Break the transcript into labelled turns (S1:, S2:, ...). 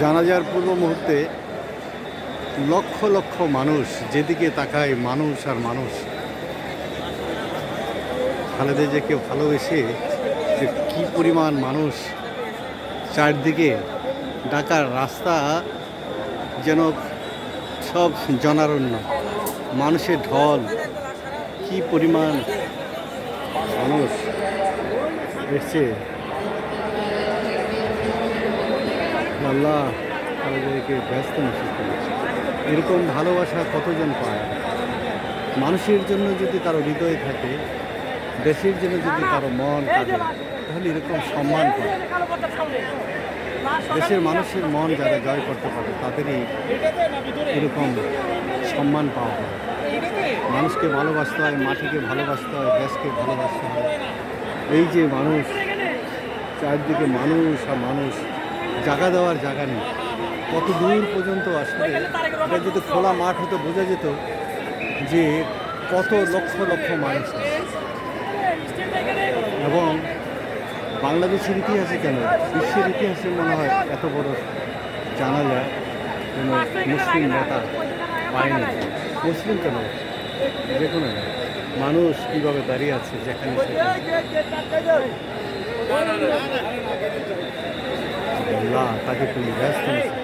S1: জানাজার পূর্ব মুহূর্তে লক্ষ লক্ষ মানুষ যেদিকে তাকায় মানুষ আর মানুষ। খালেদা জিয়াকে ভালোবেসে যে কী পরিমাণ মানুষ, চারদিকে ঢাকার রাস্তা যেন সব জনারণ্য, মানুষের ঢল, কি পরিমাণ মানুষ এসছে। আল্লাহ তাদেরকে ব্যস্ত নসিব করেছে। এরকম ভালোবাসা কতজন পায়? মানুষের জন্য যদি কারও হৃদয় থাকে, দেশের জন্য যদি কারও মন থাকে তাহলে এরকম সম্মান পায়। দেশের মানুষের মন যারা জয় করতে পারে, তাদেরই এরকম সম্মান পাওয়া যায়। মানুষকে ভালোবাসতে হয়, মাটিকে ভালোবাসতে হয়, দেশকে ভালোবাসতে হয়। এই যে মানুষ, চারদিকে মানুষ আর মানুষ জায়গা দেওয়ার জায়গা নেই। কত দূর পর্যন্ত আসলে এটা যদি খোলা মাঠ হতো বোঝা যেত যে কত লক্ষ লক্ষ মানুষ এবং বাংলাদেশের ইতিহাসে কেন বিশ্বের ইতিহাসে মনে হয় এত বড় জানা যায় কোনো মুসলিম নেতা পায়নি। মুসলিম কেন? যে কোনো মানুষ কীভাবে দাঁড়িয়ে আছে যেখানে সেখানে? আল্লাহ তাকে তুমি ব্যস্ত নসিব